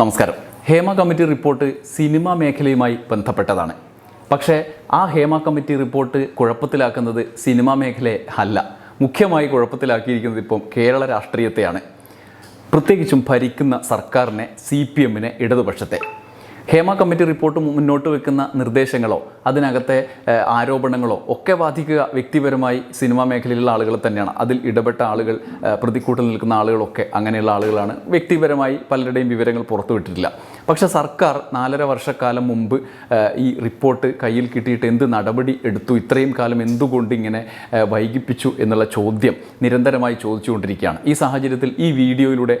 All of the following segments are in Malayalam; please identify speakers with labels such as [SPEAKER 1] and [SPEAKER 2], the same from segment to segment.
[SPEAKER 1] നമസ്കാരം. ഹേമ കമ്മിറ്റി റിപ്പോർട്ട് സിനിമാ മേഖലയുമായി ബന്ധപ്പെട്ടതാണ്. പക്ഷേ ആ ഹേമ കമ്മിറ്റി റിപ്പോർട്ട് കുഴപ്പത്തിലാക്കുന്നത് സിനിമാ മേഖലയെ അല്ല. മുഖ്യമായി കുഴപ്പത്തിലാക്കിയിരിക്കുന്നത് ഇപ്പം കേരള രാഷ്ട്രീയത്തെയാണ്. പ്രത്യേകിച്ചും ഭരിക്കുന്ന സർക്കാരിനെ സി പി എമ്മിനെ ഇടതുപക്ഷത്തെ. ഹേമ കമ്മിറ്റി റിപ്പോർട്ട് മുന്നോട്ട് വെക്കുന്ന നിർദ്ദേശങ്ങളോ അതിനകത്തെ ആരോപണങ്ങളോ ഒക്കെ ബാധിക്കുക വ്യക്തിപരമായി സിനിമാ മേഖലയിലുള്ള ആളുകൾ തന്നെയാണ്. അതിൽ ഇടപെട്ട ആളുകൾ പ്രതിക്കൂട്ടിൽ നിൽക്കുന്ന ആളുകളൊക്കെ അങ്ങനെയുള്ള ആളുകളാണ്. വ്യക്തിപരമായി പലരുടെയും വിവരങ്ങൾ പുറത്തുവിട്ടിട്ടില്ല. പക്ഷേ സർക്കാർ നാലര വർഷക്കാലം മുമ്പ് ഈ റിപ്പോർട്ട് കയ്യിൽ കിട്ടിയിട്ട് എന്ത് നടപടി എടുത്തു ഇത്രയും കാലം എന്തുകൊണ്ട് ഇങ്ങനെ വൈകിപ്പിച്ചു എന്നുള്ള ചോദ്യം നിരന്തരമായി ചോദിച്ചുകൊണ്ടിരിക്കുകയാണ്. ഈ സാഹചര്യത്തിൽ ഈ വീഡിയോയിലൂടെ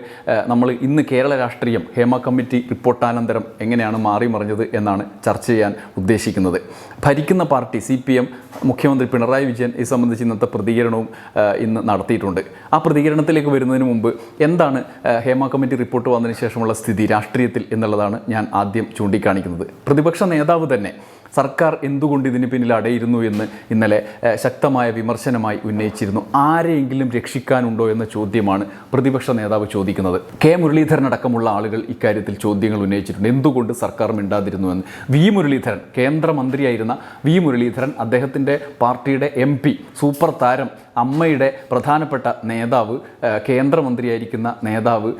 [SPEAKER 1] നമ്മൾ ഇന്ന് കേരള രാഷ്ട്രീയം ഹേമ കമ്മിറ്റി റിപ്പോർട്ടാനന്തരം എങ്ങനെയാണ് മാറി മറിഞ്ഞത് എന്നാണ് ചർച്ച ചെയ്യാൻ ഉദ്ദേശിക്കുന്നത്. ഭരിക്കുന്ന പാർട്ടി സി പി എം മുഖ്യമന്ത്രി പിണറായി വിജയൻ ഇത് സംബന്ധിച്ച് ഇന്നത്തെ പ്രതികരണവും ഇന്ന് നടത്തിയിട്ടുണ്ട്. ആ പ്രതികരണത്തിലേക്ക് വരുന്നതിന് മുമ്പ് എന്താണ് ഹേമ കമ്മിറ്റി റിപ്പോർട്ട് വന്നതിന് ശേഷമുള്ള സ്ഥിതി രാഷ്ട്രീയത്തിൽ എന്നുള്ളതാണ് ഞാൻ ആദ്യം ചൂണ്ടിക്കാണിക്കുന്നത്. പ്രതിപക്ഷ നേതാവ് തന്നെ സർക്കാർ എന്തുകൊണ്ട് ഇതിന് പിന്നിൽ അടയിരുന്നു എന്ന് ഇന്നലെ ശക്തമായ വിമർശനമായി ഉന്നയിച്ചിരുന്നു. ആരെയെങ്കിലും രക്ഷിക്കാനുണ്ടോ എന്ന ചോദ്യമാണ് പ്രതിപക്ഷ നേതാവ് ചോദിക്കുന്നത്. കെ. മുരളീധരൻ അടക്കമുള്ള ആളുകൾ ഇക്കാര്യത്തിൽ ചോദ്യങ്ങൾ ഉന്നയിച്ചിട്ടുണ്ട്. എന്തുകൊണ്ട് സർക്കാർ മിണ്ടാതിരുന്നു എന്ന്. വി. മുരളീധരൻ കേന്ദ്രമന്ത്രിയായിരുന്ന വി. മുരളീധരൻ അദ്ദേഹത്തിന്റെ പാർട്ടിയുടെ എം സൂപ്പർ താരം അമ്മയുടെ പ്രധാനപ്പെട്ട നേതാവ് കേന്ദ്രമന്ത്രിയായിരിക്കുന്ന നേതാവ്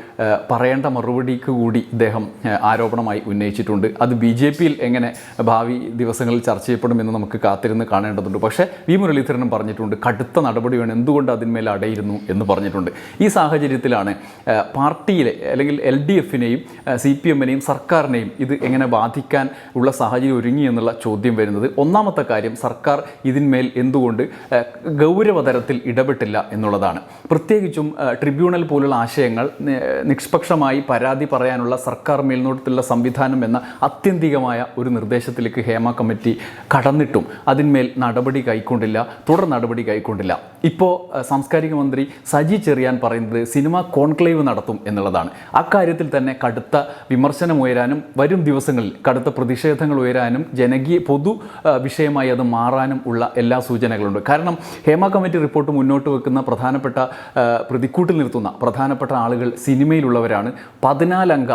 [SPEAKER 1] പറയേണ്ട മറുപടിക്ക് കൂടി ഇദ്ദേഹം ആരോപണമായി ഉന്നയിച്ചിട്ടുണ്ട്. അത് ബി ജെ പിയിൽ എങ്ങനെ ഭാവി ദിവസങ്ങളിൽ ചർച്ച ചെയ്യപ്പെടുമെന്ന് നമുക്ക് കാത്തിരുന്ന് കാണേണ്ടതുണ്ട്. പക്ഷേ വി മുരളീധരനും പറഞ്ഞിട്ടുണ്ട് കടുത്ത നടപടി വേണം. എന്തുകൊണ്ട് അതിന്മേൽ അടയിരുന്നു? എന്ന് പറഞ്ഞിട്ടുണ്ട്. ഈ സാഹചര്യത്തിലാണ് പാർട്ടിയിലെ അല്ലെങ്കിൽ എൽ ഡി എഫിനെയും സി പി എമ്മിനെയും സർക്കാരിനെയും ഇത് എങ്ങനെ ബാധിക്കാൻ ഉള്ള സാഹചര്യം ഒരുങ്ങി എന്നുള്ള ചോദ്യം വരുന്നത്. ഒന്നാമത്തെ കാര്യം സർക്കാർ ഇതിന്മേൽ എന്തുകൊണ്ട് ഏഹ്, ഗൗരവതരത്തിൽ ഇടപെട്ടില്ല എന്നുള്ളതാണ്. പ്രത്യേകിച്ചും ട്രിബ്യൂണൽ പോലുള്ള ആശയങ്ങൾ നിഷ്പക്ഷമായി പരാതി പറയാനുള്ള സർക്കാർ മേൽനോട്ടത്തിലുള്ള സംവിധാനം എന്ന അത്യന്തികമായ ഒരു നിർദ്ദേശത്തിലേക്ക് ഹേമ കമ്മിറ്റി കടന്നിട്ടും അതിന്മേൽ നടപടി കൈക്കൊണ്ടില്ല തുടർ നടപടി കൈക്കൊണ്ടില്ല. ഇപ്പോൾ സാംസ്കാരിക മന്ത്രി സജി ചെറിയാൻ പറയുന്നത് സിനിമ കോൺക്ലേവ് നടത്തും എന്നുള്ളതാണ്. അക്കാര്യത്തിൽ തന്നെ കടുത്ത വിമർശനം ഉയരാനും വരും ദിവസങ്ങളിൽ കടുത്ത പ്രതിഷേധങ്ങൾ ഉയരാനും ജനകീയ പൊതു വിഷയമായി അത് മാറാനും ഉള്ള എല്ലാ സൂചനകളുണ്ട്. കാരണം ഹേമ കമ്മിറ്റി റിപ്പോർട്ട് മുന്നോട്ട് വെക്കുന്ന പ്രധാനപ്പെട്ട പ്രതിക്കൂട്ടിൽ നിർത്തുന്ന പ്രധാനപ്പെട്ട ആളുകൾ സിനിമയിലുള്ളവരാണ്. പതിനാലംഗ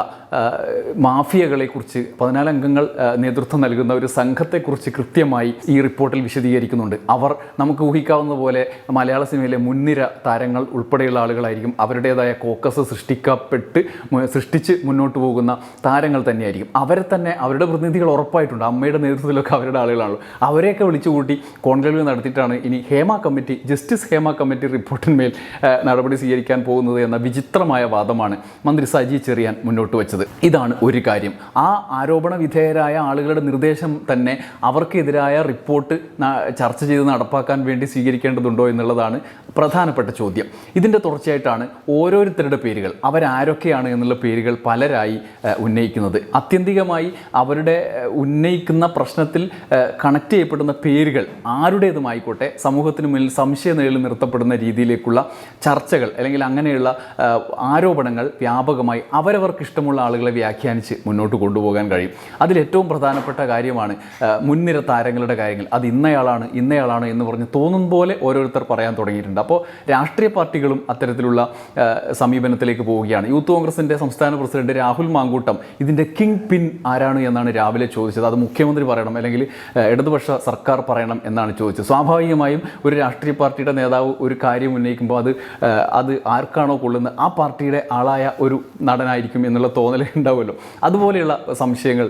[SPEAKER 1] മാഫിയകളെ മാഫിയകളെക്കുറിച്ച് പതിനാലംഗങ്ങൾ നേതൃത്വം നൽകുന്ന ഒരു സംഘത്തെക്കുറിച്ച് കൃത്യമായി ഈ റിപ്പോർട്ടിൽ വിശദീകരിക്കുന്നുണ്ട്. അവർ നമുക്ക് ഊഹിക്കാവുന്ന പോലെ മലയാള സിനിമയിലെ മുൻനിര താരങ്ങൾ ഉൾപ്പെടെയുള്ള ആളുകളായിരിക്കും. അവരുടേതായ കോക്കസ് സൃഷ്ടിക്കപ്പെട്ട് സൃഷ്ടിച്ച് മുന്നോട്ട് പോകുന്ന താരങ്ങൾ തന്നെയായിരിക്കും. അവരെ തന്നെ അവരുടെ പ്രതിനിധികൾ ഉറപ്പായിട്ടുണ്ട്. അമ്മയുടെ നേതൃത്വത്തിലൊക്കെ അവരുടെ ആളുകളാണല്ലോ അവരെയൊക്കെ വിളിച്ചുകൂട്ടി കോൺക്ലേവ് നടത്തിയിട്ടാണ് ഇനി Hema committee justice Hema committee റിപ്പോർട്ടിന്മേൽ നടപടി സ്വീകരിക്കാൻ പോകുന്നത് എന്ന വിചിത്രമായ വാദമാണ് മന്ത്രി സജി ചെറിയാൻ മുന്നോട്ട് വെച്ചത്. ഇതാണ് ഒരു കാര്യം. ആ ആരോപണ വിധേയരായ ആളുകളുടെ നിർദ്ദേശം തന്നെ അവർക്കെതിരായ റിപ്പോർട്ട് ചർച്ച ചെയ്ത് നടപ്പാക്കാൻ വേണ്ടി സ്വീകരിക്കേണ്ടതുണ്ടോ എന്നുള്ളതാണ് പ്രധാനപ്പെട്ട ചോദ്യം. ഇതിന്റെ തുടർച്ചയായിട്ടാണ് ഓരോരുത്തരുടെ പേരുകൾ അവരാരൊക്കെയാണ് എന്നുള്ള പേരുകൾ പലരായി ഉന്നയിക്കുന്നത്. അത്യന്തികമായി അവരുടെ ഉന്നയിക്കുന്ന പ്രശ്നത്തിൽ കണക്ട് ചെയ്യപ്പെടുന്ന പേരുകൾ ആരുടേതുമായിക്കോട്ടെ സമൂഹത്തിന് മുന്നിൽ സംശയ നിഴലിൽ നിർത്തപ്പെടുന്ന രീതിയിലേക്കുള്ള ചർച്ചകൾ അല്ലെങ്കിൽ അങ്ങനെയുള്ള ആരോപണങ്ങൾ വ്യാപകമായി അവരവർക്ക് ഇഷ്ടമുള്ള ആളുകളെ വ്യാഖ്യാനിച്ച് മുന്നോട്ട് കൊണ്ടുപോകാൻ കഴിയും. അതിലേറ്റവും പ്രധാനപ്പെട്ട കാര്യമാണ് മുൻനിര താരങ്ങളുടെ കാര്യങ്ങൾ. അത് ഇന്നയാളാണ് ഇന്നയാളാണ് എന്ന് പറഞ്ഞ് തോന്നും പോലെ ഓരോരുത്തർ പറയാൻ തുടങ്ങിയിട്ടുണ്ട്. അപ്പോൾ രാഷ്ട്രീയ പാർട്ടികളും അത്തരത്തിലുള്ള സമീപനത്തിലേക്ക് പോവുകയാണ്. യൂത്ത് കോൺഗ്രസിന്റെ സംസ്ഥാന പ്രസിഡന്റ് രാഹുൽ മാങ്കൂട്ടം ഇതിന്റെ കിങ് പിൻ ആരാണ് എന്നാണ് രാവിലെ ചോദിച്ചത്. അത് മുഖ്യമന്ത്രി പറയണം അല്ലെങ്കിൽ ഇടതുപക്ഷ സർക്കാർ പറയണം എന്നാണ് ചോദിച്ചത്. സ്വാഭാവികമായും ഒരു രാഷ്ട്രീയ പാർട്ടിയുടെ നേതാവ് ഒരു കാര്യം ഉന്നയിക്കുമ്പോൾ അത് അത് ആർക്കാണോ കൊള്ളുന്നത് ആ പാർട്ടിയുടെ ആളായ ഒരു നടനായിരിക്കും എന്നുള്ള തോന്നൽ ഉണ്ടാവുമല്ലോ. അതുപോലെയുള്ള സംശയങ്ങൾ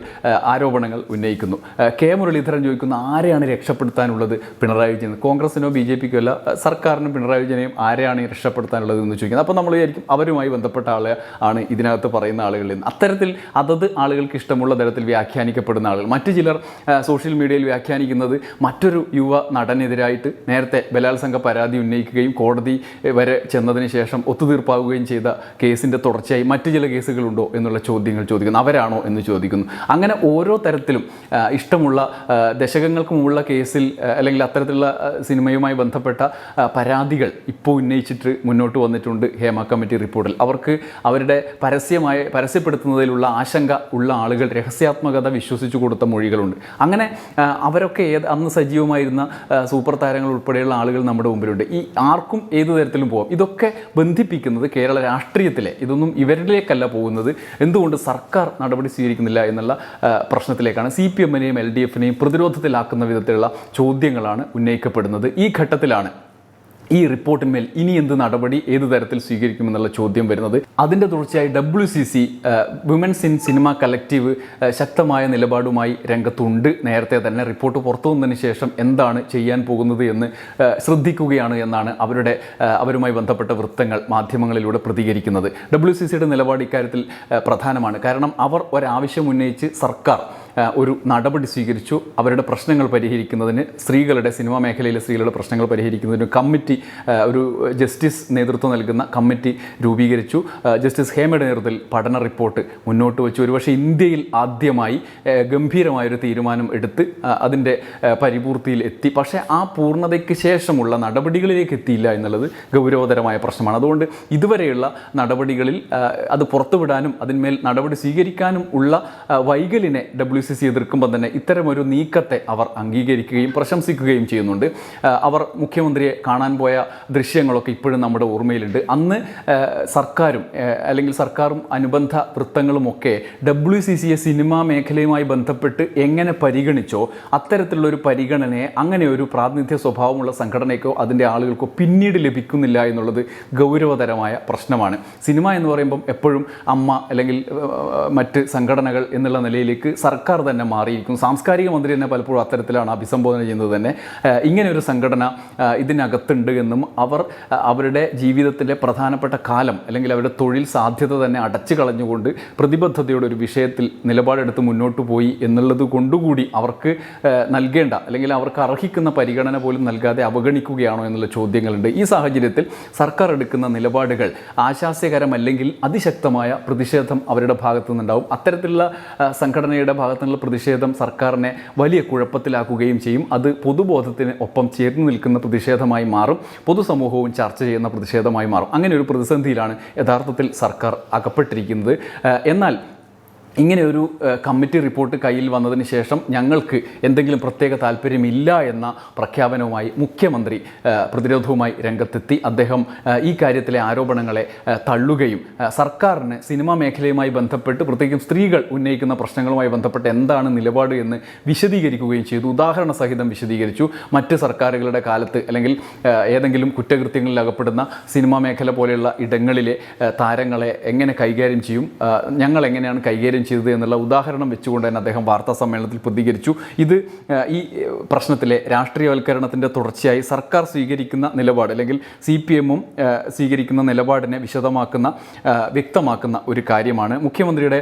[SPEAKER 1] ആരോപണങ്ങൾ ഉന്നയിക്കുന്നു. കെ മുരളീധരൻ ചോദിക്കുന്ന ആരെയാണ് രക്ഷപ്പെടുത്താനുള്ളത് പിണറായി വിജയൻ? കോൺഗ്രസിനോ ബി ജെ പിക്കോ അല്ല സർക്കാരിനും പിണറായി വിജയനെയും ആരെയാണ് രക്ഷപ്പെടുത്താനുള്ളത് എന്ന് ചോദിക്കുന്നത് അപ്പോൾ നമ്മൾ വിചാരിക്കും അവരുമായി ബന്ധപ്പെട്ട ആളെ ആണ് ഇതിനകത്ത് പറയുന്ന ആളുകളിൽ നിന്ന്. അത്തരത്തിൽ അതത് ആളുകൾക്ക് ഇഷ്ടമുള്ള തരത്തിൽ വ്യാഖ്യാനിക്കപ്പെടുന്ന ആളുകൾ. മറ്റു ചിലർ സോഷ്യൽ മീഡിയയിൽ വ്യാഖ്യാനിക്കുന്നത് മറ്റൊരു യുവ നടനെതിരായിട്ട് നേരത്തെ ബലാത്സംഗ പരാതി ഉന്നയിക്കുകയും കോടതി വരെ ചെന്നതിന് ശേഷം ഒത്തുതീർപ്പാവുകയും ചെയ്ത കേസിന്റെ തുടർച്ചയായി മറ്റ് ചില കേസുകളുണ്ടോ എന്നുള്ള ചോദ്യങ്ങൾ ചോദിക്കുന്നു. അവരാണോ എന്ന് ചോദിക്കുന്നു. അങ്ങനെ ഓരോ തരത്തിലും ഇഷ്ടമുള്ള ദശകങ്ങൾക്ക് മുമ്പുള്ള കേസിൽ അല്ലെങ്കിൽ അത്തരത്തിലുള്ള സിനിമയുമായി ബന്ധപ്പെട്ട പരാതികൾ ഇപ്പോൾ ഉന്നയിച്ചിട്ട് മുന്നോട്ട് വന്നിട്ടുണ്ട് ഹേമ കമ്മിറ്റി റിപ്പോർട്ടിൽ. അവർക്ക് അവരുടെ പരസ്യമായ പരസ്യപ്പെടുത്തുന്നതിലുള്ള ആശങ്ക ഉള്ള ആളുകൾ രഹസ്യാത്മകത വിശ്വസിച്ചു കൊടുത്ത മൊഴികളുണ്ട്. അങ്ങനെ അവരൊക്കെ ഏത് അന്ന് സജീവമായിരുന്ന സൂപ്പർ താരങ്ങൾ ഉൾപ്പെടെയുള്ള ആളുകൾ നമ്മുടെ മുമ്പിലുണ്ട്. ഈ ആർക്കും ഏത് തരത്തിലും പോകാം ഇതൊക്കെ ബന്ധിപ്പിക്കുന്നത് കേരള രാഷ്ട്രീയത്തിലെ ഇതൊന്നും ഇവരിലേക്കല്ല പോകുന്നത്. എന്തുകൊണ്ട് സർക്കാർ നടപടി സ്വീകരിക്കുന്നില്ല എന്നുള്ള പ്രശ്നത്തിലേക്കാണ് സി പി എമ്മിനെയും എൽ ഡി എഫിനെയും പ്രതിരോധത്തിലാക്കുന്ന വിധത്തിലുള്ള ചോദ്യങ്ങളാണ് ഉന്നയിക്കപ്പെടുന്നത്. ഈ ഘട്ടത്തിലാണ് ഈ റിപ്പോർട്ടിന്മേൽ ഇനി എന്ത് നടപടി ഏത് തരത്തിൽ സ്വീകരിക്കുമെന്നുള്ള ചോദ്യം വരുന്നത്. അതിന്റെ തുടർച്ചയായി W C C women's in cinema collective ശക്തമായ നിലപാടുമായി രംഗത്തുണ്ട്. നേരത്തെ തന്നെ റിപ്പോർട്ട് പുറത്തു വന്നതിന് ശേഷം എന്താണ് ചെയ്യാൻ പോകുന്നത് എന്ന് ശ്രദ്ധിക്കുകയാണ് എന്നാണ് അവരുടെ അവരുമായി ബന്ധപ്പെട്ട വൃത്തങ്ങൾ മാധ്യമങ്ങളിലൂടെ പ്രതികരിക്കുന്നത്. ഡബ്ല്യു സി സിയുടെ നിലപാട് ഇക്കാര്യത്തിൽ പ്രധാനമാണ്. കാരണം അവർ ഒരാവശ്യം ഉന്നയിച്ച് സർക്കാർ ഒരു നടപടി സ്വീകരിച്ചു. അവരുടെ പ്രശ്നങ്ങൾ പരിഹരിക്കുന്നതിന് സ്ത്രീകളുടെ സിനിമാ മേഖലയിലെ സ്ത്രീകളുടെ പ്രശ്നങ്ങൾ പരിഹരിക്കുന്നതിന് കമ്മിറ്റി ഒരു ജസ്റ്റിസ് നേതൃത്വം നൽകുന്ന കമ്മിറ്റി രൂപീകരിച്ചു. ജസ്റ്റിസ് ഹേമയുടെ നേതൃത്വത്തിൽ പഠന റിപ്പോർട്ട് മുന്നോട്ട് വെച്ചു. ഒരുപക്ഷെ ഇന്ത്യയിൽ ആദ്യമായി ഗംഭീരമായൊരു തീരുമാനം എടുത്ത് അതിന്റെ പരിപൂർത്തിയിൽ എത്തി. പക്ഷേ ആ പൂർണതയ്ക്ക് ശേഷമുള്ള നടപടികളിലേക്ക് എത്തിയില്ല എന്നുള്ളത് ഗൗരവതരമായ പ്രശ്നമാണ്. അതുകൊണ്ട് ഇതുവരെയുള്ള നടപടികളിൽ അത് പുറത്തുവിടാനും അതിന്മേൽ നടപടി സ്വീകരിക്കാനും ഉള്ള വൈകലിനെ ഡബ്ല്യു സി സി എതിർക്കുമ്പോൾ തന്നെ ഇത്തരമൊരു നീക്കത്തെ അവർ അംഗീകരിക്കുകയും പ്രശംസിക്കുകയും ചെയ്യുന്നുണ്ട്. അവർ മുഖ്യമന്ത്രിയെ കാണാൻ പോയ ദൃശ്യങ്ങളൊക്കെ ഇപ്പോഴും നമ്മുടെ ഓർമ്മയിലുണ്ട്. അന്ന് സർക്കാരും അല്ലെങ്കിൽ സർക്കാരും അനുബന്ധ വൃത്തങ്ങളുമൊക്കെ ഡബ്ല്യു സി സിയെ സിനിമാ മേഖലയുമായി ബന്ധപ്പെട്ട് എങ്ങനെ പരിഗണിച്ചോ അത്തരത്തിലുള്ളൊരു പരിഗണനയെ അങ്ങനെ ഒരു പ്രാതിനിധ്യ സ്വഭാവമുള്ള സംഘടനയ്ക്കോ അതിന്റെ ആളുകൾക്കോ പിന്നീട് ലഭിക്കുന്നില്ല എന്നുള്ളത് ഗൗരവതരമായ പ്രശ്നമാണ്. സിനിമ എന്ന് പറയുമ്പം എപ്പോഴും അമ്മ അല്ലെങ്കിൽ മറ്റ് സംഘടനകൾ എന്നുള്ള നിലയിലേക്ക് സർക്കാർ തന്നെ മാറിയിരിക്കും സാംസ്കാരിക മന്ത്രി തന്നെ പലപ്പോഴും അത്തരത്തിലാണ് അഭിസംബോധന ചെയ്യുന്നത് തന്നെ. ഇങ്ങനെ ഒരു സംഘടന ഇതിനകത്തുണ്ട് എന്നും അവർ അവരുടെ ജീവിതത്തിലെ പ്രധാനപ്പെട്ട കാലം അല്ലെങ്കിൽ അവരുടെ തൊഴിൽ സാധ്യത തന്നെ അടച്ചു കളഞ്ഞുകൊണ്ട് പ്രതിബദ്ധതയുടെ ഒരു വിഷയത്തിൽ നിലപാടെടുത്ത് മുന്നോട്ട് പോയി എന്നുള്ളത് കൊണ്ടുകൂടി അവർക്ക് നൽകേണ്ട അല്ലെങ്കിൽ അവർക്ക് അർഹിക്കുന്ന പരിഗണന പോലും നൽകാതെ അവഗണിക്കുകയാണോ എന്നുള്ള ചോദ്യങ്ങളുണ്ട്. ഈ സാഹചര്യത്തിൽ സർക്കാർ എടുക്കുന്ന നിലപാടുകൾ ആശാസ്യകരമല്ലെങ്കിൽ അതിശക്തമായ പ്രതിഷേധം അവരുടെ ഭാഗത്തു നിന്നുണ്ടാവും അത്തരത്തിലുള്ള സംഘടനയുടെ ഭാഗത്തു നിന്നുള്ള പ്രതിഷേധം സർക്കാരിനെ വലിയ കുഴപ്പത്തിലാക്കുകയും ചെയ്യും. അത് പൊതുബോധത്തിന് ഒപ്പം ചേർന്ന് നിൽക്കുന്ന പ്രതിഷേധമായി മാറും. പൊതുസമൂഹവും ചർച്ച ചെയ്യുന്ന പ്രതിഷേധമായി മാറും. അങ്ങനെ ഒരു പ്രതിസന്ധിയിലാണ് യഥാർത്ഥത്തിൽ സർക്കാർ അകപ്പെട്ടിരിക്കുന്നത്. എന്നാൽ ഇങ്ങനെ ഒരു കമ്മിറ്റി റിപ്പോർട്ട് കയ്യിൽ വന്നതിന് ശേഷം ഞങ്ങൾക്ക് എന്തെങ്കിലും പ്രത്യേക താല്പര്യമില്ല എന്ന പ്രഖ്യാപനവുമായി മുഖ്യമന്ത്രി പ്രതിരോധവുമായി രംഗത്തെത്തി. അദ്ദേഹം ഈ കാര്യത്തിലെ ആരോപണങ്ങളെ തള്ളുകയും സർക്കാരിന് സിനിമാ മേഖലയുമായി ബന്ധപ്പെട്ട് പ്രത്യേകിച്ചും സ്ത്രീകൾ ഉന്നയിക്കുന്ന പ്രശ്നങ്ങളുമായി ബന്ധപ്പെട്ട് എന്താണ് നിലപാട് എന്ന് വിശദീകരിക്കുകയും ചെയ്തു. ഉദാഹരണ സഹിതം വിശദീകരിച്ചു. മറ്റ് സർക്കാരുകളുടെ കാലത്ത് അല്ലെങ്കിൽ ഏതെങ്കിലും കുറ്റകൃത്യങ്ങളിൽ അകപ്പെടുന്ന സിനിമാ മേഖല പോലെയുള്ള ഇടങ്ങളിലെ താരങ്ങളെ എങ്ങനെ കൈകാര്യം ചെയ്യും? ഞങ്ങൾ എങ്ങനെയാണ് കൈകാര്യം ചെയ്തത് എന്നുള്ള ഉദാഹരണം വെച്ചുകൊണ്ട് തന്നെ അദ്ദേഹം വാർത്താ സമ്മേളനത്തിൽ പ്രതികരിച്ചു. ഇത് ഈ പ്രശ്നത്തിലെ രാഷ്ട്രീയവൽക്കരണത്തിന്റെ തുടർച്ചയായി സർക്കാർ സ്വീകരിക്കുന്ന നിലപാട് അല്ലെങ്കിൽ സി പി എമ്മും സ്വീകരിക്കുന്ന നിലപാടിനെ വിശദമാക്കുന്ന വ്യക്തമാക്കുന്ന ഒരു കാര്യമാണ്. മുഖ്യമന്ത്രിയുടെ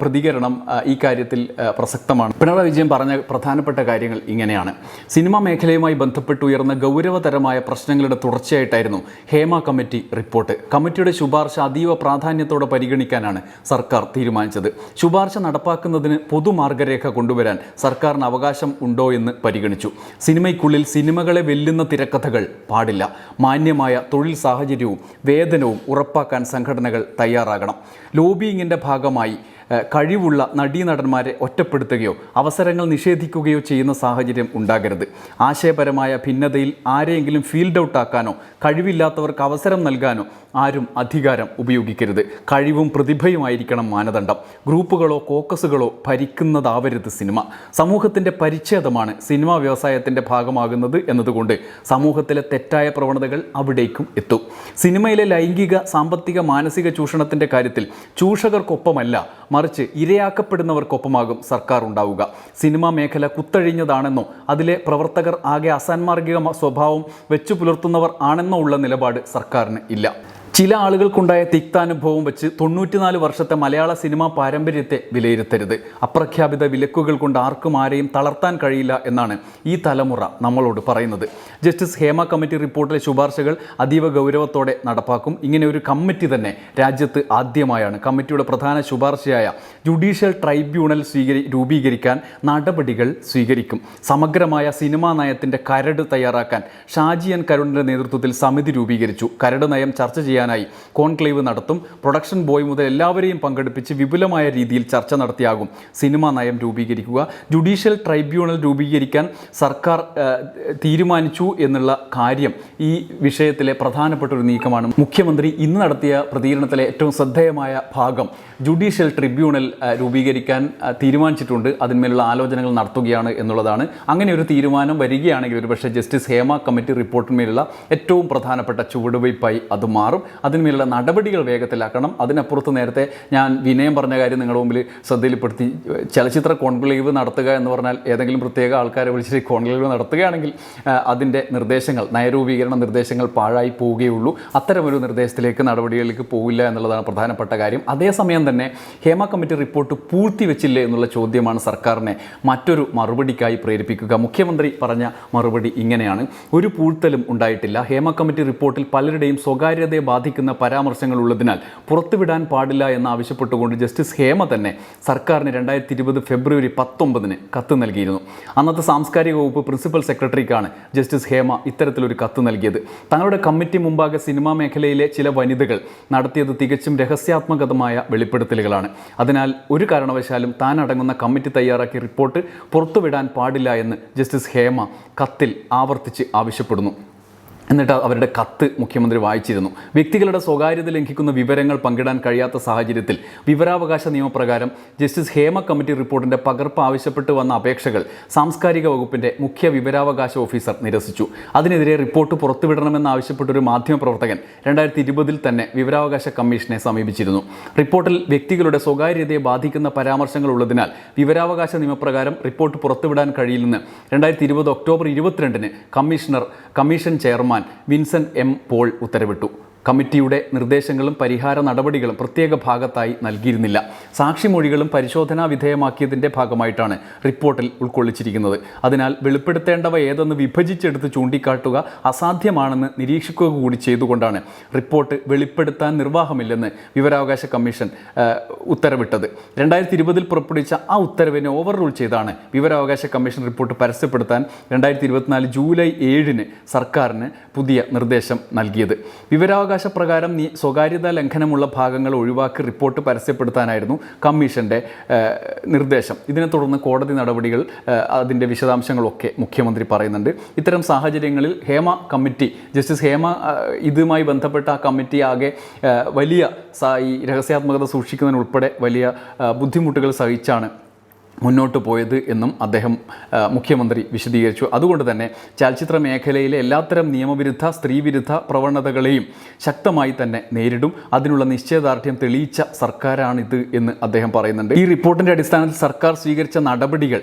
[SPEAKER 1] പ്രതികരണം ഈ കാര്യത്തിൽ പ്രസക്തമാണ്. പിണറായി വിജയൻ പറഞ്ഞ പ്രധാനപ്പെട്ട കാര്യങ്ങൾ ഇങ്ങനെയാണ്. സിനിമാ മേഖലയുമായി ബന്ധപ്പെട്ട് ഉയർന്ന ഗൗരവതരമായ പ്രശ്നങ്ങളുടെ തുടർച്ചയായിട്ടായിരുന്നു ഹേമ കമ്മിറ്റി റിപ്പോർട്ട്. കമ്മിറ്റിയുടെ ശുപാർശ അതീവ പ്രാധാന്യത്തോടെ പരിഗണിക്കാനാണ് സർക്കാർ തീരുമാനിച്ചത്. ശുപാർശ നടപ്പാക്കുന്നതിന് പൊതുമാർഗരേഖ കൊണ്ടുവരാൻ സർക്കാരിന് അവകാശം ഉണ്ടോ എന്ന് പരിഗണിച്ചു. സിനിമയ്ക്കുള്ളിൽ സിനിമകളെ വെല്ലുന്ന തിരക്കഥകൾ പാടില്ല. മാന്യമായ തൊഴിൽ സാഹചര്യവും വേതനവും ഉറപ്പാക്കാൻ സംഘടനകൾ തയ്യാറാകണം. ലോബിയിങ്ങിന്റെ ഭാഗമായി കഴിവുള്ള നടീനടന്മാരെ ഒറ്റപ്പെടുത്തുകയോ അവസരങ്ങൾ നിഷേധിക്കുകയോ ചെയ്യുന്ന സാഹചര്യം ഉണ്ടാകരുത്. ആശയപരമായ ഭിന്നതയിൽ ആരെയെങ്കിലും ഫീൽഡ് ഔട്ട് ആക്കാനോ കഴിവില്ലാത്തവർക്ക് അവസരം നൽകാനോ ആരും അധികാരം ഉപയോഗിക്കരുത്. കഴിവും പ്രതിഭയുമായിരിക്കണം മാനദണ്ഡം. ഗ്രൂപ്പുകളോ കോക്കസുകളോ ഭരിക്കുന്നതാവരുത് സിനിമ. സമൂഹത്തിന്റെ പരിച്ഛേദമാണ് സിനിമാ വ്യവസായത്തിന്റെ ഭാഗമാകുന്നത് എന്നതുകൊണ്ട് സമൂഹത്തിലെ തെറ്റായ പ്രവണതകൾ അവിടേക്കും എത്തും. സിനിമയിലെ ലൈംഗിക സാമ്പത്തിക മാനസിക ചൂഷണത്തിന്റെ കാര്യത്തിൽ ചൂഷകർക്കൊപ്പമല്ല മറിച്ച് ഇരയാക്കപ്പെടുന്നവർക്കൊപ്പമാകും സർക്കാർ ഉണ്ടാവുക. സിനിമാ മേഖല കുത്തഴിഞ്ഞതാണെന്നോ അതിലെ പ്രവർത്തകർ ആകെ അസാൻമാർഗിക സ്വഭാവം വെച്ചു പുലർത്തുന്നവർ ആണെന്നോ ഉള്ള നിലപാട് സർക്കാരിന് ഇല്ല. ചില ആളുകൾക്കുണ്ടായ തിക്താനുഭവം വെച്ച് തൊണ്ണൂറ്റിനാല് വർഷത്തെ മലയാള സിനിമാ പാരമ്പര്യത്തെ വിലയിരുത്തരുത്. അപ്രഖ്യാപിത വിലക്കുകൾ കൊണ്ട് ആർക്കും ആരെയും തളർത്താൻ കഴിയില്ല എന്നാണ് ഈ തലമുറ നമ്മളോട് പറയുന്നത്. ജസ്റ്റിസ് ഹേമ കമ്മിറ്റി റിപ്പോർട്ടിലെ ശുപാർശകൾ അതീവ ഗൗരവത്തോടെ നടപ്പാക്കും. ഇങ്ങനെ ഒരു കമ്മിറ്റി തന്നെ രാജ്യത്ത് ആദ്യമായാണ്. കമ്മിറ്റിയുടെ പ്രധാന ശുപാർശയായ ജുഡീഷ്യൽ ട്രൈബ്യൂണൽ സ്വീകരി രൂപീകരിക്കാൻ നടപടികൾ സ്വീകരിക്കും. സമഗ്രമായ സിനിമാ നയത്തിന്റെ കരട് തയ്യാറാക്കാൻ ഷാജി എൻ കരുണിന്റെ നേതൃത്വത്തിൽ സമിതി രൂപീകരിച്ചു. കരട് നയം ചർച്ച ചെയ്യാൻ ചെയ്യാനായി കോൺക്ലേവ് നടത്തും. പ്രൊഡക്ഷൻ ബോയ് മുതൽ എല്ലാവരെയും പങ്കെടുപ്പിച്ച് വിപുലമായ രീതിയിൽ ചർച്ച നടത്തിയാകും. സിനിമാ നയം രൂപീകരിക്കുക ജുഡീഷ്യൽ ട്രൈബ്യൂണൽ രൂപീകരിക്കാൻ സർക്കാർ തീരുമാനിച്ചു എന്നുള്ള കാര്യം ഈ വിഷയത്തിലെ പ്രധാനപ്പെട്ട ഒരു നീക്കമാണ്. മുഖ്യമന്ത്രി ഇന്ന് നടത്തിയ പ്രതികരണത്തിലെ ഏറ്റവും ശ്രദ്ധേയമായ ഭാഗം ജുഡീഷ്യൽ ട്രിബ്യൂണൽ രൂപീകരിക്കാൻ തീരുമാനിച്ചിട്ടുണ്ട്. അതിന്മേലുള്ള ആലോചനകൾ നടത്തുകയാണ് എന്നുള്ളതാണ്. അങ്ങനെ ഒരു തീരുമാനം വരികയാണെങ്കിൽ ഒരുപക്ഷെ ജസ്റ്റിസ് ഹേമ കമ്മിറ്റി റിപ്പോർട്ടിന്മേലുള്ള ഏറ്റവും പ്രധാനപ്പെട്ട ചുവടുവയ്പായി അത് മാറും. അതിന്മേലുള്ള നടപടികൾ വേഗത്തിലാക്കണം. അതിനപ്പുറത്ത് നേരത്തെ ഞാൻ വിനയം പറഞ്ഞ കാര്യം നിങ്ങളുടെ മുമ്പിൽ ശ്രദ്ധയിൽപ്പെടുത്തി. ചലച്ചിത്ര കോൺക്ലേവ് നടത്തുക എന്ന് പറഞ്ഞാൽ ഏതെങ്കിലും പ്രത്യേക ആൾക്കാരെ വിളിച്ച് കോൺക്ലേവ് നടത്തുകയാണെങ്കിൽ അതിന്റെ നിർദ്ദേശങ്ങൾ നയരൂപീകരണ നിർദ്ദേശങ്ങൾ പാഴായി പോവുകയുള്ളൂ. അത്തരമൊരു നിർദ്ദേശത്തിലേക്ക് നടപടികളിലേക്ക് പോവില്ല എന്നുള്ളതാണ് പ്രധാനപ്പെട്ട കാര്യം. അതേസമയം തന്നെ ഹേമ കമ്മിറ്റി റിപ്പോർട്ട് പൂഴ്ത്തിവെച്ചില്ലേ എന്നുള്ള ചോദ്യമാണ് സർക്കാരിനെ മറ്റൊരു മറുപടിക്കായി പ്രേരിപ്പിക്കുക. മുഖ്യമന്ത്രി പറഞ്ഞ മറുപടി ഇങ്ങനെയാണ്. ഒരു പൂഴ്ത്തലും ഉണ്ടായിട്ടില്ല. ഹേമ കമ്മിറ്റി റിപ്പോർട്ടിൽ പലരുടെയും സ്വകാര്യതയെ ബാധിക്കുന്ന പരാമർശങ്ങൾ ഉള്ളതിനാൽ പുറത്തുവിടാൻ പാടില്ല എന്നാവശ്യപ്പെട്ടുകൊണ്ട് ജസ്റ്റിസ് ഹേമ തന്നെ സർക്കാരിന് രണ്ടായിരത്തി ഇരുപത് ഫെബ്രുവരി പത്തൊമ്പതിന് കത്ത് നൽകിയിരുന്നു. അന്നത്തെ സാംസ്കാരിക വകുപ്പ് പ്രിൻസിപ്പൽ സെക്രട്ടറിക്കാണ് ജസ്റ്റിസ് ഹേമ ഇത്തരത്തിലൊരു കത്ത് നൽകിയത്. തങ്ങളുടെ കമ്മിറ്റി മുമ്പാകെ സിനിമാ മേഖലയിലെ ചില വനിതകൾ നടത്തിയത് തികച്ചും രഹസ്യാത്മകതമായ വെളിപ്പെടുത്തലുകളാണ്. അതിനാൽ ഒരു കാരണവശാലും താൻ അടങ്ങുന്ന കമ്മിറ്റി തയ്യാറാക്കിയ റിപ്പോർട്ട് പുറത്തുവിടാൻ പാടില്ല എന്ന് ജസ്റ്റിസ് ഹേമ കത്തിൽ ആവർത്തിച്ച് ആവശ്യപ്പെടുന്നു. എന്നിട്ട് അവരുടെ കത്ത് മുഖ്യമന്ത്രി വായിച്ചിരുന്നു. വ്യക്തികളുടെ സ്വകാര്യത ലംഘിക്കുന്ന വിവരങ്ങൾ പങ്കിടാൻ കഴിയാത്ത സാഹചര്യത്തിൽ വിവരാവകാശ നിയമപ്രകാരം ജസ്റ്റിസ് ഹേമ കമ്മിറ്റി റിപ്പോർട്ടിന്റെ പകർപ്പ് ആവശ്യപ്പെട്ട് വന്ന അപേക്ഷകൾ സാംസ്കാരിക വകുപ്പിന്റെ മുഖ്യ വിവരാവകാശ ഓഫീസർ നിരസിച്ചു. അതിനെതിരെ റിപ്പോർട്ട് പുറത്തുവിടണമെന്ന് ആവശ്യപ്പെട്ട ഒരു മാധ്യമപ്രവർത്തകൻ രണ്ടായിരത്തി ഇരുപതിൽ തന്നെ വിവരാവകാശ കമ്മീഷനെ സമീപിച്ചിരുന്നു. റിപ്പോർട്ടിൽ വ്യക്തികളുടെ സ്വകാര്യതയെ ബാധിക്കുന്ന പരാമർശങ്ങൾ ഉള്ളതിനാൽ വിവരാവകാശ നിയമപ്രകാരം റിപ്പോർട്ട് പുറത്തുവിടാൻ കഴിയില്ലെന്ന് രണ്ടായിരത്തി ഇരുപത് ഒക്ടോബർ ഇരുപത്തിരണ്ടിന് commissioner commission chairman Vincent M Paul ഉത്തരവിട്ടു കമ്മിറ്റിയുടെ നിർദ്ദേശങ്ങളും പരിഹാര നടപടികളും പ്രത്യേക ഭാഗത്തായി നൽകിയിരുന്നില്ല. സാക്ഷിമൊഴികളും പരിശോധനാ വിധേയമാക്കിയതിന്റെ ഭാഗമായിട്ടാണ് റിപ്പോർട്ടിൽ ഉൾക്കൊള്ളിച്ചിരിക്കുന്നത്. അതിനാൽ വെളിപ്പെടുത്തേണ്ടവ ഏതെന്ന് വിഭജിച്ചെടുത്ത് ചൂണ്ടിക്കാട്ടുക അസാധ്യമാണെന്ന് നിരീക്ഷിക്കുക കൂടി ചെയ്തുകൊണ്ടാണ് റിപ്പോർട്ട് വെളിപ്പെടുത്താൻ നിർവാഹമില്ലെന്ന് വിവരാവകാശ കമ്മീഷൻ ഉത്തരവിട്ടത്. രണ്ടായിരത്തി ഇരുപതിൽ പുറപ്പെടുവിച്ച ആ ഉത്തരവിനെ ഓവർ റൂൾ ചെയ്താണ് വിവരാവകാശ കമ്മീഷൻ റിപ്പോർട്ട് പരസ്യപ്പെടുത്താൻ രണ്ടായിരത്തി ഇരുപത്തിനാല് ജൂലൈ ഏഴിന് സർക്കാരിന് പുതിയ നിർദ്ദേശം നൽകിയത്. വിവരാവകാശ പ്രകാരം നീ സ്വകാര്യതാ ലംഘനമുള്ള ഭാഗങ്ങൾ ഒഴിവാക്കി റിപ്പോർട്ട് പരസ്യപ്പെടുത്താനായിരുന്നു കമ്മീഷന്റെ ഏഹ്, നിർദ്ദേശം. ഇതിനെ തുടർന്ന് കോടതി നടപടികൾ അതിന്റെ വിശദാംശങ്ങളൊക്കെ മുഖ്യമന്ത്രി പറയുന്നുണ്ട്. ഇത്തരം സാഹചര്യങ്ങളിൽ ഹേമ കമ്മിറ്റി ജസ്റ്റിസ് ഹേമ ഇതുമായി ബന്ധപ്പെട്ട ആ കമ്മിറ്റി ആകെ വലിയ ഈ രഹസ്യാത്മകത സൂക്ഷിക്കുന്നതിനുൾപ്പെടെ വലിയ ബുദ്ധിമുട്ടുകൾ സഹിച്ചാണ് മുന്നോട്ട് പോയത് എന്നും അദ്ദേഹം മുഖ്യമന്ത്രി വിശദീകരിച്ചു. അതുകൊണ്ട് തന്നെ ചലച്ചിത്ര മേഖലയിലെ എല്ലാത്തരം നിയമവിരുദ്ധ സ്ത്രീവിരുദ്ധ പ്രവണതകളെയും ശക്തമായി തന്നെ നേരിടും. അതിനുള്ള നിശ്ചയദാർഢ്യം തെളിയിച്ച സർക്കാരാണിത് എന്ന് അദ്ദേഹം പറയുന്നുണ്ട്. ഈ റിപ്പോർട്ടിന്റെ അടിസ്ഥാനത്തിൽ സർക്കാർ സ്വീകരിച്ച നടപടികൾ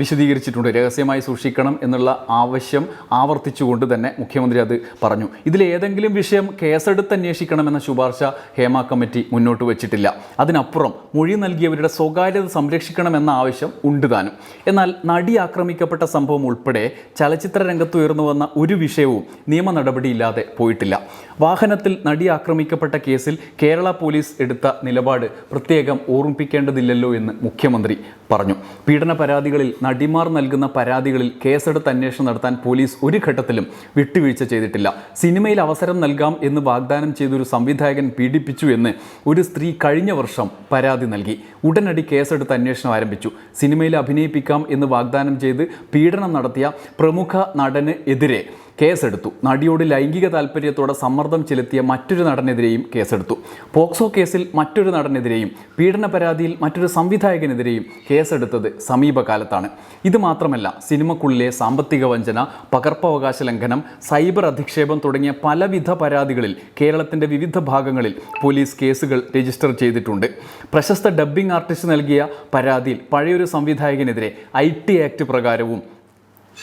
[SPEAKER 1] വിശദീകരിച്ചിട്ടുണ്ട്. രഹസ്യമായി സൂക്ഷിക്കണം എന്നുള്ള ആവശ്യം ആവർത്തിച്ചുകൊണ്ട് തന്നെ മുഖ്യമന്ത്രി അത് പറഞ്ഞു. ഇതിലേതെങ്കിലും വിഷയം കേസെടുത്ത് അന്വേഷിക്കണമെന്ന ശുപാർശ ഹേമ കമ്മിറ്റി മുന്നോട്ട് വച്ചിട്ടില്ല. അതിനപ്പുറം മൊഴി നൽകിയവരുടെ സ്വകാര്യത സംരക്ഷിക്കണമെന്ന ആവശ്യം ഉണ്ട് താനും. എന്നാൽ നടി ആക്രമിക്കപ്പെട്ട സംഭവം ഉൾപ്പെടെ ചലച്ചിത്ര രംഗത്ത് ഉയർന്നു വന്ന ഒരു വിഷയവും നിയമ നടപടിയില്ലാതെ പോയിട്ടില്ല. വാഹനത്തിൽ നടി ആക്രമിക്കപ്പെട്ട കേസിൽ കേരള പോലീസ് എടുത്ത നിലപാട് പ്രത്യേകം ഓർമ്മിപ്പിക്കേണ്ടതില്ലല്ലോ എന്ന് മുഖ്യമന്ത്രി പറഞ്ഞു. പീഡന പരാതികളിൽ നടിമാർ നൽകുന്ന പരാതികളിൽ കേസെടുത്ത് അന്വേഷണം നടത്താൻ പോലീസ് ഒരു ഘട്ടത്തിലും വിട്ടുവീഴ്ച ചെയ്തിട്ടില്ല. സിനിമയിൽ അവസരം നൽകാം എന്ന് വാഗ്ദാനം ചെയ്തൊരു സംവിധായകൻ പീഡിപ്പിച്ചു എന്ന് ഒരു സ്ത്രീ കഴിഞ്ഞ വർഷം പരാതി നൽകി. ഉടനടി കേസെടുത്ത് അന്വേഷണം ആരംഭിച്ചു. സിനിമയിൽ അഭിനയിപ്പിക്കാം എന്ന് വാഗ്ദാനം ചെയ്ത് പീഡനം നടത്തിയ പ്രമുഖ നടന് എതിരെ കേസെടുത്തു. നടിയോട് ലൈംഗിക താല്പര്യത്തോടെ സമ്മർദ്ദം ചെലുത്തിയ മറ്റൊരു നടനെതിരെയും കേസെടുത്തു. പോക്സോ കേസിൽ മറ്റൊരു നടനെതിരെയും പീഡന പരാതിയിൽ മറ്റൊരു സംവിധായകനെതിരെയും കേസെടുത്തത് സമീപകാലത്താണ്. ഇത് മാത്രമല്ല സിനിമക്കുള്ളിലെ സാമ്പത്തിക വഞ്ചന പകർപ്പവകാശ ലംഘനം സൈബർ അധിക്ഷേപം തുടങ്ങിയ പലവിധ പരാതികളിൽ കേരളത്തിന്റെ വിവിധ ഭാഗങ്ങളിൽ പോലീസ് കേസുകൾ രജിസ്റ്റർ ചെയ്തിട്ടുണ്ട്. പ്രശസ്ത ഡബ്ബിംഗ് ആർട്ടിസ്റ്റ് നൽകിയ പരാതിയിൽ പഴയൊരു സംവിധായകനെതിരെ ഐ ടി ആക്ട് പ്രകാരവും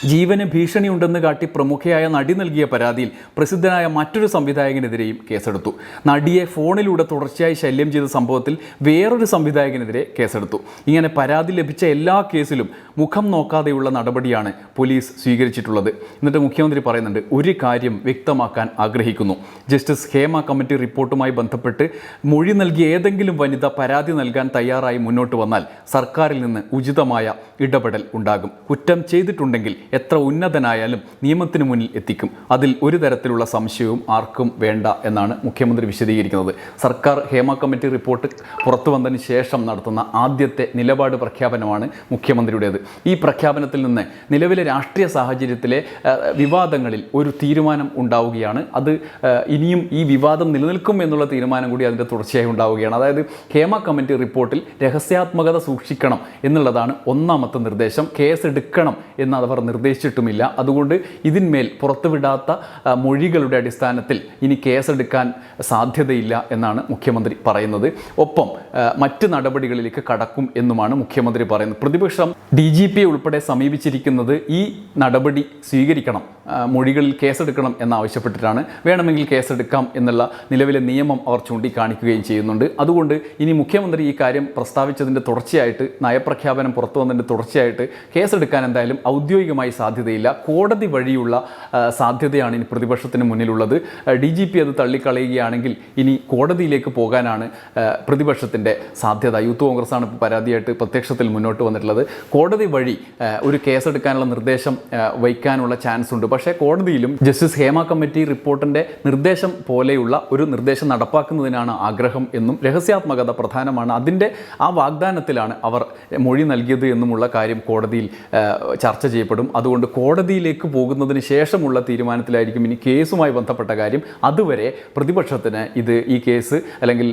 [SPEAKER 1] ജീവന് ഭീഷണിയുണ്ടെന്ന് കാട്ടി പ്രമുഖയായ നടി നൽകിയ പരാതിയിൽ പ്രസിദ്ധനായ മറ്റൊരു സംവിധായകനെതിരെയും കേസെടുത്തു. നടിയെ ഫോണിലൂടെ തുടർച്ചയായി ശല്യം ചെയ്ത സംഭവത്തിൽ വേറൊരു സംവിധായകനെതിരെ കേസെടുത്തു. ഇങ്ങനെ പരാതി ലഭിച്ച എല്ലാ കേസിലും മുഖം നോക്കാതെയുള്ള നടപടിയാണ് പോലീസ് സ്വീകരിച്ചിട്ടുള്ളത്. എന്നിട്ട് മുഖ്യമന്ത്രി പറയുന്നുണ്ട് ഒരു കാര്യം വ്യക്തമാക്കാൻ ആഗ്രഹിക്കുന്നു. ജസ്റ്റിസ് ഹേമ കമ്മിറ്റി റിപ്പോർട്ടുമായി ബന്ധപ്പെട്ട് മൊഴി നൽകിയ ഏതെങ്കിലും വനിത പരാതി നൽകാൻ തയ്യാറായി മുന്നോട്ട് വന്നാൽ സർക്കാരിൽ നിന്ന് ഉചിതമായ ഇടപെടൽ ഉണ്ടാകും. കുറ്റം ചെയ്തിട്ടുണ്ടെങ്കിൽ എത്ര ഉന്നതനായാലും നിയമത്തിന് മുന്നിൽ എത്തിക്കും. അതിൽ ഒരു തരത്തിലുള്ള സംശയവും ആർക്കും വേണ്ട എന്നാണ് മുഖ്യമന്ത്രി വിശദീകരിക്കുന്നത്. സർക്കാർ ഹേമ കമ്മിറ്റി റിപ്പോർട്ട് പുറത്തു വന്നതിന് ശേഷം നടത്തുന്ന ആദ്യത്തെ നിലപാട് പ്രഖ്യാപനമാണ് മുഖ്യമന്ത്രിയുടേത്. ഈ പ്രഖ്യാപനത്തിൽ നിന്ന് നിലവിലെ രാഷ്ട്രീയ സാഹചര്യത്തിലെ വിവാദങ്ങളിൽ ഒരു തീരുമാനം ഉണ്ടാവുകയാണ്. അത് ഇനിയും ഈ വിവാദം നിലനിൽക്കും എന്നുള്ള തീരുമാനം കൂടി അതിന്റെ തുടർച്ചയായി ഉണ്ടാവുകയാണ്. അതായത് ഹേമ കമ്മിറ്റി റിപ്പോർട്ടിൽ രഹസ്യാത്മകത സൂക്ഷിക്കണം എന്നുള്ളതാണ് ഒന്നാമത്തെ നിർദ്ദേശം. കേസ് എടുക്കണം എന്ന് അവർ നിർദ്ദേശിച്ചിട്ടുമില്ല. അതുകൊണ്ട് ഇതിന്മേൽ പുറത്തുവിടാത്ത മൊഴികളുടെ അടിസ്ഥാനത്തിൽ ഇനി കേസെടുക്കാൻ സാധ്യതയില്ല എന്നാണ് മുഖ്യമന്ത്രി പറയുന്നത്. ഒപ്പം മറ്റ് നടപടികളിലേക്ക് കടക്കും എന്നുമാണ് മുഖ്യമന്ത്രി പറയുന്നത്. പ്രതിപക്ഷം ഡി ജി ഉൾപ്പെടെ സമീപിച്ചിരിക്കുന്നത് ഈ നടപടി സ്വീകരിക്കണം. മൊഴികളിൽ കേസെടുക്കണം എന്നാവശ്യപ്പെട്ടിട്ടാണ് വേണമെങ്കിൽ കേസെടുക്കാം എന്നുള്ള നിലവിലെ നിയമം അവർ ചൂണ്ടിക്കാണിക്കുകയും ചെയ്യുന്നുണ്ട്. അതുകൊണ്ട് ഇനി മുഖ്യമന്ത്രി ഈ കാര്യം പ്രസ്താവിച്ചതിന്റെ തുടർച്ചയായിട്ട് നയപ്രഖ്യാപനം പുറത്തു വന്നതിന്റെ തുടർച്ചയായിട്ട് കേസെടുക്കാൻ എന്തായാലും ഔദ്യോഗികമായി സാധ്യതയില്ല. കോടതി വഴിയുള്ള സാധ്യതയാണ് ഇനി പ്രതിപക്ഷത്തിന് മുന്നിലുള്ളത്. ഡി ജി പി അത് തള്ളിക്കളയുകയാണെങ്കിൽ ഇനി കോടതിയിലേക്ക് പോകാനാണ് പ്രതിപക്ഷത്തിന്റെ സാധ്യത. യൂത്ത് കോൺഗ്രസ്സാണ് ഇപ്പോൾ പരാതിയായിട്ട് പ്രത്യക്ഷത്തിൽ മുന്നോട്ട് വന്നിട്ടുള്ളത്. കോടതി വഴി ഒരു കേസെടുക്കാനുള്ള നിർദ്ദേശം വയ്ക്കാനുള്ള ചാൻസ് ഉണ്ട് പക്ഷേ കോടതിയിലും ജസ്റ്റിസ് ഹേമ കമ്മിറ്റി റിപ്പോർട്ടിന്റെ നിർദ്ദേശം പോലെയുള്ള ഒരു നിർദ്ദേശം നടപ്പാക്കുന്നതിനാണ് ആഗ്രഹം എന്നും രഹസ്യാത്മകത പ്രധാനമാണ്. അതിന്റെ ആ വാഗ്ദാനത്തിലാണ് അവർ മൊഴി നൽകിയത് എന്നുമുള്ള കാര്യം കോടതിയിൽ ചർച്ച ചെയ്യപ്പെടും. അതുകൊണ്ട് കോടതിയിലേക്ക് പോകുന്നതിന് ശേഷമുള്ള തീരുമാനത്തിലായിരിക്കും ഇനി കേസുമായി ബന്ധപ്പെട്ട കാര്യം. അതുവരെ പ്രതിപക്ഷത്തിന് ഇത് ഈ കേസ് അല്ലെങ്കിൽ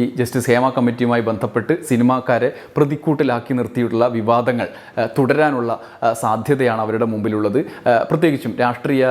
[SPEAKER 1] ഈ ജസ്റ്റിസ് ഹേമ കമ്മിറ്റിയുമായി ബന്ധപ്പെട്ട് സിനിമാക്കാരെ പ്രതിക്കൂട്ടിലാക്കി നിർത്തിയിട്ടുള്ള വിവാദങ്ങൾ തുടരാനുള്ള സാധ്യതയാണ് അവരുടെ മുമ്പിലുള്ളത്. പ്രത്യേകിച്ചും രാഷ്ട്രീയ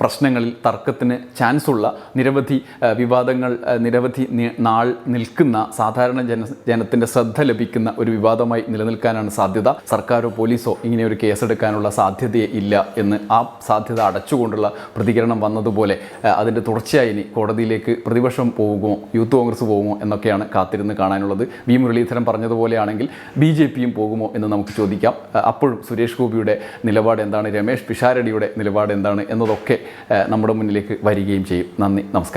[SPEAKER 1] പ്രശ്നങ്ങളിൽ തർക്കത്തിന് ചാൻസുള്ള നിരവധി വിവാദങ്ങൾ നിരവധി നാൾ നിൽക്കുന്ന സാധാരണ ജന ജനത്തിന്റെ ശ്രദ്ധ ലഭിക്കുന്ന ഒരു വിവാദമായി നിലനിൽക്കാനാണ് സാധ്യത. സർക്കാരോ പോലീസോ ഇങ്ങനെ ഒരു കേസെടുക്കാനുള്ള സാധ്യതയെ ഇല്ല എന്ന് ആ സാധ്യത അടച്ചുകൊണ്ടുള്ള പ്രതികരണം വന്നതുപോലെ അതിന്റെ തുടർച്ചയായി ഇനി കോടതിയിലേക്ക് പ്രതിപക്ഷം പോകുമോ യൂത്ത് കോൺഗ്രസ് പോകുമോ എന്നൊക്കെയാണ് കാത്തിരുന്ന് കാണാനുള്ളത്. വി മുരളീധരൻ പറഞ്ഞതുപോലെയാണെങ്കിൽ ബി ജെ പിയും പോകുമോ എന്ന് നമുക്ക് ചോദിക്കാം. അപ്പോഴും സുരേഷ് ഗോപിയുടെ നിലപാട് എന്താണ് രമേഷ് പിഷാരടിയുടെ നിലപാട് എന്താണ് എന്നതൊക്കെ നമ്മുടെ മുന്നിലേക്ക് വരികയും ചെയ്യും. നന്ദി നമസ്കാരം.